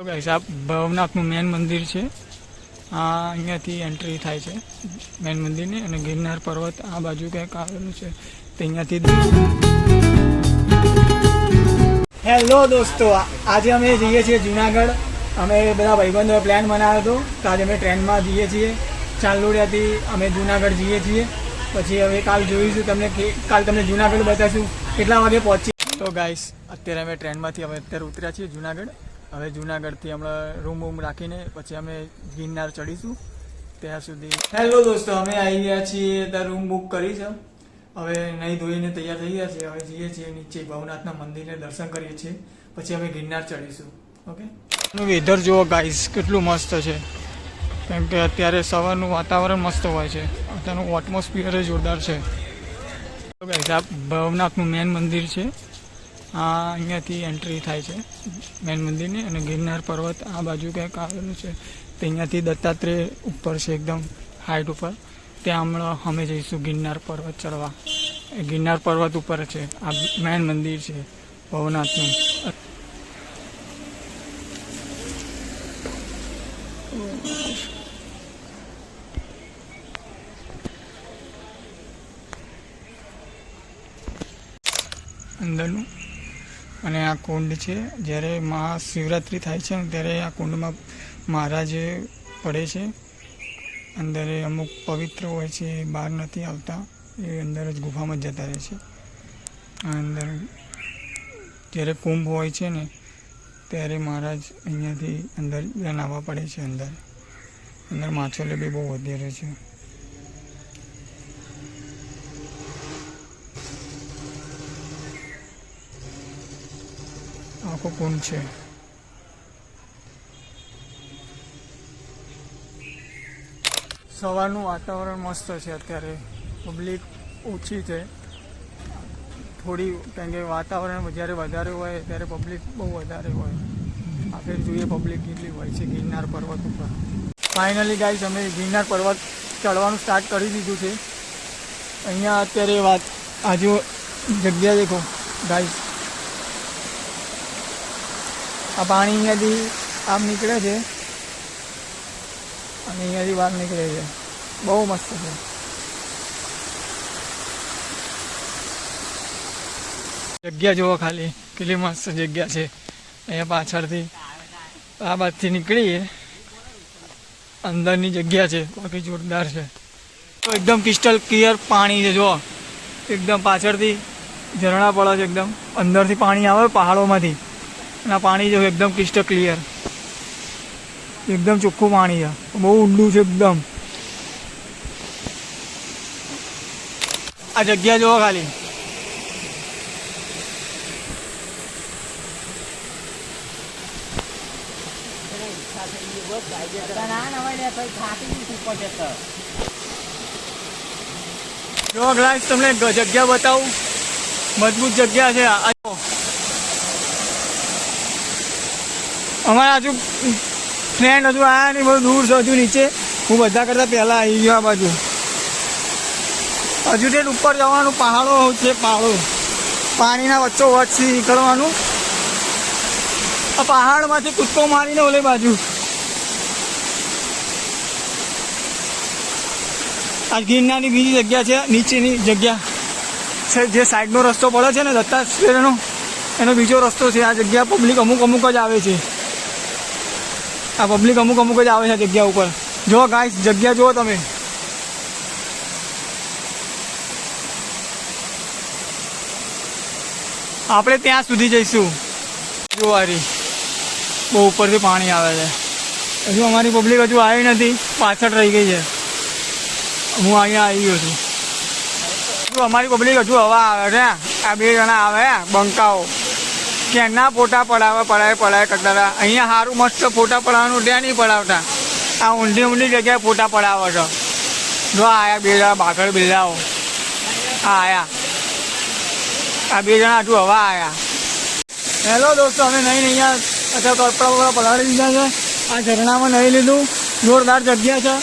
તો ગાઈસ આ ભવનાથનું મેન મંદિર છે. આ અહીંયાથી એન્ટ્રી થાય છે મેન મંદિરની અને ગિરનાર પર્વત આ બાજુ કંઈક આવેલું છે. તો અહીંયાથી હેલો દોસ્તો આજે અમે જઈએ છીએ જુનાગઢ. અમે બધા ભાઈબંધોએ પ્લાન બનાવ્યો હતો તો આજે અમે ટ્રેનમાં જઈએ છીએ. ચાંદલોડિયાથી અમે જુનાગઢ જઈએ છીએ. પછી હવે કાલ જોઈશું તમને કાલ તમને જુનાગઢ બતાવીશું કેટલા વાગે પહોંચી તો ગાઈસ અત્યારે અમે ટ્રેનમાંથી અમે અત્યારે ઉતર્યા છીએ જુનાગઢ. હવે જુનાગઢથી હમણાં રૂમ વૂમ રાખીને પછી અમે ગિરનાર ચડીશું. ત્યાં સુધી હેલો દોસ્તો અમે આવી ગયા છીએ ત્યાં રૂમ બુક કરી છે. હવે નહીં ધોઈને તૈયાર થઈ ગયા છીએ હવે જઈએ છીએ નીચે ભવનાથના મંદિરને દર્શન કરીએ છીએ. પછી અમે ગિરનાર ચડીશું ઓકે? વેધર જુઓ ગાઈસ કેટલું મસ્ત છે. કેમ કે અત્યારે સવારનું વાતાવરણ મસ્ત હોય છે. અત્યારનું એટમોસ્ફિયર જોરદાર છે. ગાઈસ આ ભવનાથનું મેન મંદિર છે. આ અહીંયાથી એન્ટ્રી થાય છે મેન મંદિરની અને ગિરનાર પર્વત આ બાજુ કંઈક આવેલું છે. તો અહીંયાથી દત્તાત્રેય ઉપર છે એકદમ હાઈટ ઉપર. ત્યાં હમણાં અમે જઈશું ગિરનાર પર્વત ચડવા. એ ગિરનાર પર્વત ઉપર છે. આ મેન મંદિર છે, ભવનાથનું. અંદરનું અને આ કુંડ છે, જ્યારે મહાશિવરાત્રિ થાય છે ત્યારે આ કુંડમાં મહારાજ પડે છે. અંદર અમુક પવિત્ર હોય છે બહાર નથી આવતા, એ અંદર જ ગુફામાં જતા રહે છે. અંદર જ્યારે કુંભ હોય છે ને, ત્યારે મહારાજ અહીંયાથી અંદર નાહવા પડે છે અંદર. અંદર માછોલે બી બહુ વધારે છે. આખો કોણ છે. સવારનું વાતાવરણ મસ્ત છે અત્યારે. પબ્લિક ઓછી છે. થોડી, કારણ કે વાતાવરણ જ્યારે વધારે હોય ત્યારે પબ્લિક બહુ વધારે હોય. આપણે જોઈએ પબ્લિક કેટલી હોય છે ગિરનાર પર્વત ઉપર. ફાઇનલી ગાઈઝ અમે ગિરનાર પર્વત ચડવાનું સ્ટાર્ટ કરી દીધું છે. અહીંયા અત્યારે વાત આજુ જગ્યા દેખો. ગાઈસ આ પાણી અહીંયાથી આમ નીકળે છે. અને અહીંયાથી બહાર નીકળે છે. બહુ મસ્ત છે. જગ્યા જુઓ ખાલી, કેટલી મસ્ત જગ્યા છે. અહીંયા પાછળથી આ બાજથી નીકળીએ. અંદરની જગ્યા છે. બાકી જોરદાર છે. તો એકદમ ક્રિસ્ટલ ક્લિયર પાણી છે, જુઓ. એકદમ પાછળથી ઝરણા પડે છે, એકદમ. અંદરથી પાણી આવે પહાડોમાંથી. અને પાણી જો એકદમ ક્રિસ્ટલ ક્લિયર એકદમ ચોખ્ખું પાણી છે. બહુ ઊંડું છે એકદમ. આ જગ્યા જોવો ખાલી. જો ગ્લાસ તમને જગ્યા બતાવું. મજબૂત જગ્યા છે આ જો. અમારા હજુ ફ્રેન્ડ હજુ આવ્યા નહીં બહુ દૂર છે, હજુ નીચે. હું બધા કરતાં પહેલાં આવી ગયો આ બાજુ. હજુ તે ઉપર જવાનું, પહાડો છે, પહાડો. પાણીના વચ્ચો વચ્ચથી નીકળવાનું. આ પહાડમાંથી કૂદકો મારીને ઓલે બાજુ. આ ગિરનારની બીજી જગ્યા છે, નીચેની જગ્યા. છે, જે સાઈડનો રસ્તો પડે છે ને, દત્તાત્રેયનો, એનો બીજો રસ્તો છે, આ જગ્યા પબ્લિક અમુક અમુક જ આવે છે. આ પબ્લિક અમુક અમુક જ આવે છે જગ્યા ઉપર. જો ગાઈસ જગ્યા જુઓ તમે. આપણે ત્યાં સુધી જઈશું. જોવારી. બહુ ઉપરથી પાણી આવે છે. હજુ અમારી પબ્લિક હજુ આવી નથી. પાછળ રહી ગઈ છે. હું અહીંયા આવી ગયો છું. અમારી પબ્લિક હજુ હવા આવે છે. આ બે જણા આવે બંકાઓ. ક્યાંના ફોટા પડાવે પડાવે પડાવે કરતા હતા. અહીંયા સારું મસ્ત ફોટા પડાવવાનું ત્યાં નહીં પડાવતા. આ ઊંધી ઊંધી જગ્યાએ ફોટા પડાવો છો. જો આયા બે જણા બાકડ બિલ્લાઓ આ આયા. આ બે જણા હજુ હવા આયા. હેલો દોસ્તો, અમે નહીં અહીંયા અત્યારે કપડા બપડા પલાળી દીધા છે. આ ઝરણામાં નહીં લીધું. જોરદાર જગ્યા છે.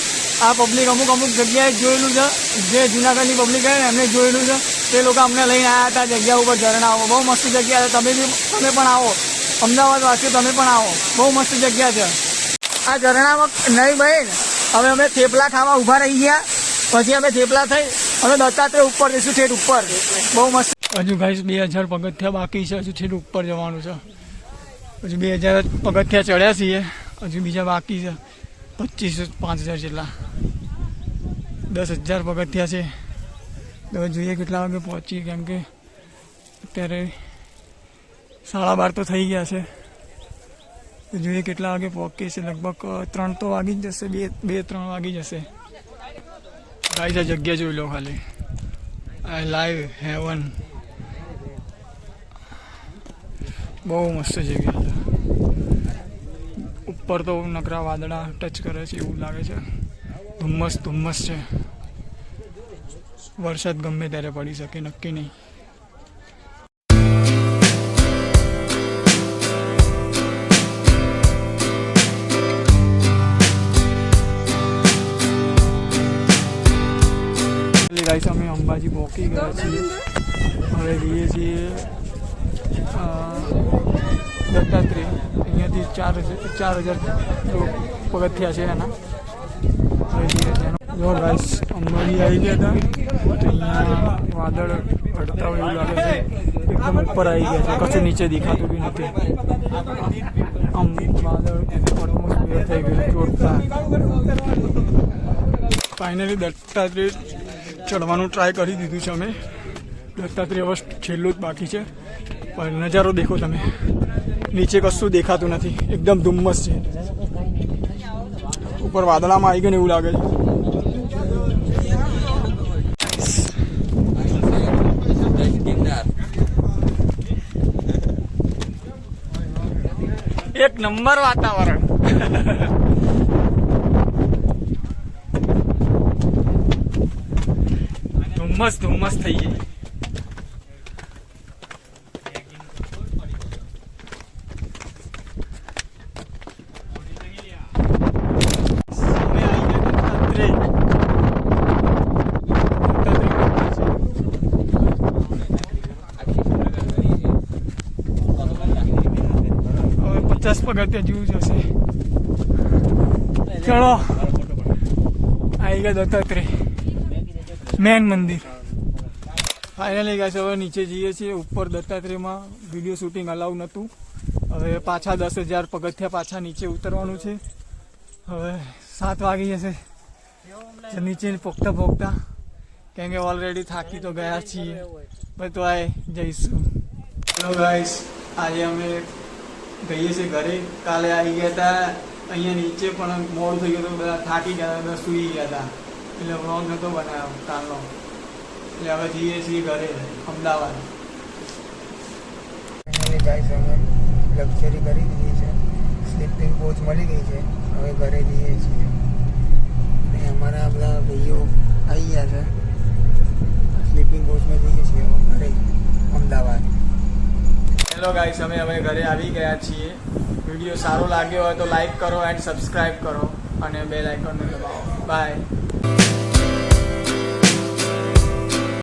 આ પબ્લિક અમુક અમુક જગ્યાએ જોયેલું છે. જે જુનાગઢની પબ્લિક છે એમને જોયેલું છે. તે લોકો અમને લઈને આવ્યા હતા જગ્યા ઉપર ઝરણાઓ બહુ મસ્ત જગ્યા છે. તમે બી તમે પણ આવો. અમદાવાદ વાસીઓ, તમે પણ આવો. બહુ મસ્ત જગ્યા છે. આ ઝરણામાં નહીં ભાઈ. હવે અમે થેપલા ખાવા ઊભા રહી ગયા. પછી અમે થેપલા થઈ. અમે દત્તાત્રેય ઉપર જઈશું, ઠેઠ ઉપર. બહુ મસ્ત. હજુ ભાઈ બે હજાર પગથિયા બાકી છે. હજુ ઠેઠ ઉપર જવાનું છે. હજુ બે હજાર પગથિયા ચડ્યા છીએ. હજુ બીજા બાકી છે. પચીસ પાંચ હજાર જેટલા. દસ હજાર પગથિયા છે. તો જોઈએ કેટલા વાગે પહોંચીએ, કેમ કે અત્યારે સાડા બાર તો થઈ ગયા છે. તો જોઈએ કેટલા વાગે પહોંચીએ છે લગભગ ત્રણ તો વાગી જ જશે, બે બે, ત્રણ વાગી જશે. ગાઈસ આ જગ્યા જોઈ લો ખાલી. આઈ લાઈવ હેવન બહુ મસ્ત જગ્યા છે. ઉપર તો નકરા વાદળા ટચ કરે છે, એવું લાગે છે. ધુમ્મસ ધુમ્મસ છે. વરસાદ ગમે ત્યારે પડી શકે, નક્કી નહીં. ગાઈસ અમે અંબાજી પહોંચી ગયા છીએ. હવે જઈએ છીએ દત્તાત્રેય. અહીંયાથી ચાર હજાર ચાર હજાર પગથિયા છે એના. હવે જઈએ છીએ. જો ગાઈસ અંબાજી આવી ગયા હતા. અહીંયા વાદળ પડતા હોય એવું લાગે છે. એકદમ ઉપર આવી ગયા છે. કશું નીચે દેખાતું બી નથી. આમ વાદળ એટમોસ્ફિયર થઈ ગયું ચોટતા ફાઇનલી દત્તાત્રેય ચડવાનું ટ્રાય કરી દીધું છે અમે. દત્તાત્રેય હવે છેલ્લું જ બાકી છે. પણ નજારો દેખો તમે. નીચે કશું દેખાતું નથી. એકદમ ધુમ્મસ છે. ઉપર વાદળામાં આવી ગયું એવું લાગે છે. એક નંબર વાતાવરણ. ધુમ્મસ ધુમ્મસ થઈ ગઈ અમે આવી ગયા દત્તાત્રેય. દત્તાત્રેય હવે પચાસ પગથિયા જ હશે. ચલો. આવી ગયા દત્તાત્રેય. મેન મંદિર. ફાઇનલી ગયા છે હવે નીચે જઈએ છીએ. ઉપર દત્તાત્રેયમાં વીડિયો શૂટિંગ અલાઉ નહોતું. હવે પાછા દસ હજાર પગથિયા પાછા નીચે ઉતરવાનું છે. હવે સાત વાગી જશે. નીચે પોખતા પોખતા. કેમ કે ઓલરેડી થાકી તો ગયા છીએ. બધું તો આ જઈશું. હેલો ગાઈસ આજે અમે ગઈએ છીએ ઘરે. કાલે આવી ગયા હતા, અહીંયા નીચે પણ મોડું થઈ ગયું હતું, બધા થાકી ગયા હતા સૂઈ ગયા હતા. એટલે વ્લોગ નહોતો બનાવ્યો, કાલનો. એટલે હવે જઈએ છીએ ઘરે, અમદાવાદ. લક્ઝરી કરી દીધી છે. સ્લીપિંગ કોચ મળી ગઈ છે. હવે ઘરે જઈએ છીએ. અમારા બધા ભાઈઓ આવી ગયા છે સ્લીપિંગ કોચમાં જઈએ છીએ હવે ઘરે અમદાવાદ હેલો ગાઈસ, અમે હવે ઘરે આવી ગયા છીએ. વીડિયો સારો લાગ્યો હોય તો લાઈક કરો એન્ડ સબસ્ક્રાઈબ કરો અને બે આઇકોન દબાવો. બાય.